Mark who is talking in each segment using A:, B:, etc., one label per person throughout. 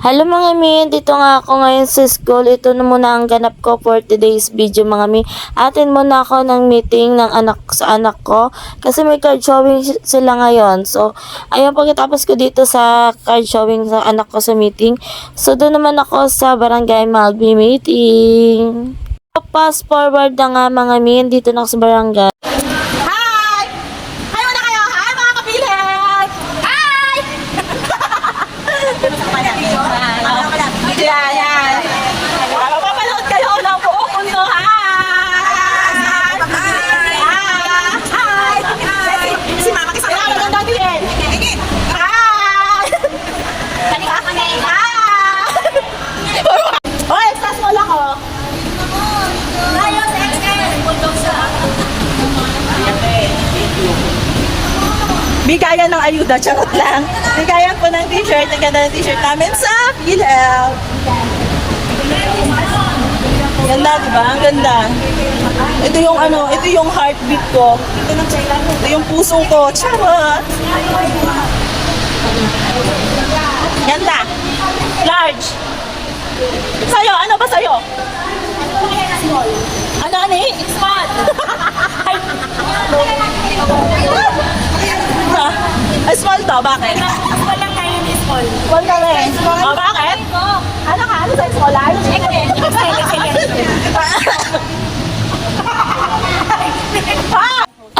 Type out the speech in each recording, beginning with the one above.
A: Hello mga mi, dito nga ako ngayon sa school. Ito na muna ang ganap ko for today's video mga mi. Atin muna ako ng meeting ng anak sa anak ko kasi may card showing sila ngayon. So, ayun pagkatapos ko dito sa card showing sa anak ko sa meeting. So, doon naman ako sa barangay magbi-meeting. Fast forward na nga mga mi, dito na ako sa barangay.
B: Bigayan ng ayuda, charot lang. Bigayan po ng t-shirt, ang ganda ng t-shirt namin sa PhilHealth. Ganda, di ba? Ang ganda. Ito yung ano, ito yung heartbeat ko. Ito yung puso ko. Charot! Ganda. Large. Sa'yo, ano ba sa'yo? Ano, ano eh? Small. Ah, small to, bakit? Small lang kayo ni small. Small ka rin. Oh, bakit? Ano ka? Ano sa'yo small? Large?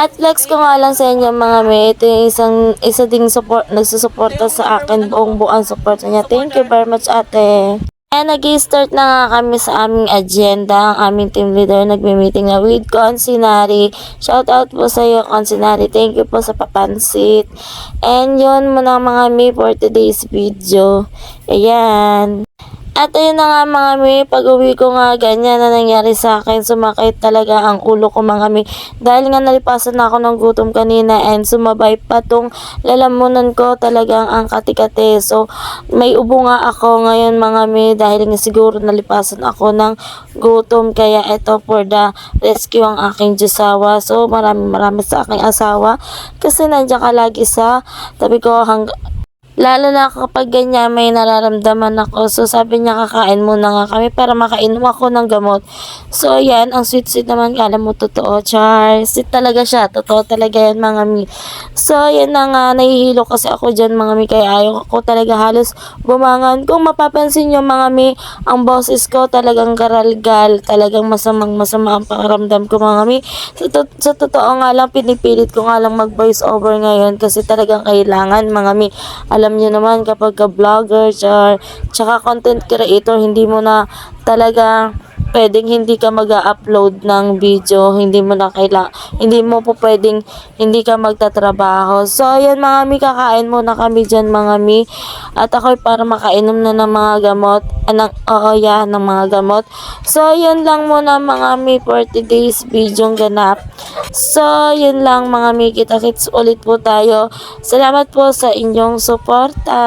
A: At flex ko nga lang sa inyo mga may, ito yung isang, isa ding support, nagsusuporta sa akin, buong buong support niya. Thank you very much ate. And nag-start na nga kami sa aming agenda, ang aming team leader nagme-meeting na with Consinari. Shout out po sa iyo Consinari. Thank you po sa papansit. And yun muna mga may for today's video. Ayan. At ayun na nga mga mi, pag uwi ko nga ganyan na nangyari sa akin, sumakit talaga ang ulo ko mga mi. Dahil nga nalipasan na ako ng gutom kanina and sumabay pa tong lalamunan ko talagang ang katikate. So may ubo nga ako ngayon mga mi dahil nga siguro nalipasan ako ng gutom. Kaya ito for the rescue ang aking Diyosawa. So maraming maraming sa aking asawa kasi nandiyan ka lagi sa tabi ko hang Lalo na kapag ganyan may nararamdaman ako. So sabi niya kakain muna nga kami para makainom ako ng gamot. So yan, ang sweet-sweet naman. Kala mo totoo, Char. Sweet talaga siya. Totoo talaga yan mga mi. So yan na nga, nahihilo kasi ako dyan mga mi. Kaya ayaw ko talaga halos bumangan. Kung mapapansin nyo mga mi, ang boses ko talagang garalgal. Talagang masamang masama ang pakiramdam ko mga mi. Sa, to- sa totoo nga lang, pinipilit ko nga lang mag voice over ngayon kasi talagang kailangan mga mi. Alam niyo naman kapag ka vlogger, char, tsaka content creator, hindi mo na talaga pwedeng hindi ka mag-upload ng video, hindi mo na kailangan, hindi mo po pwedeng hindi ka magtatrabaho. So, ayan mga mi, kakain muna kami dyan mga mi. At ako para makainom na ng mga gamot, anang, oo yeah, ng mga gamot. So, yun lang muna mga mi for today's video ganap. So, yun lang mga mi, kita-kits ulit po tayo. Salamat po sa inyong suporta.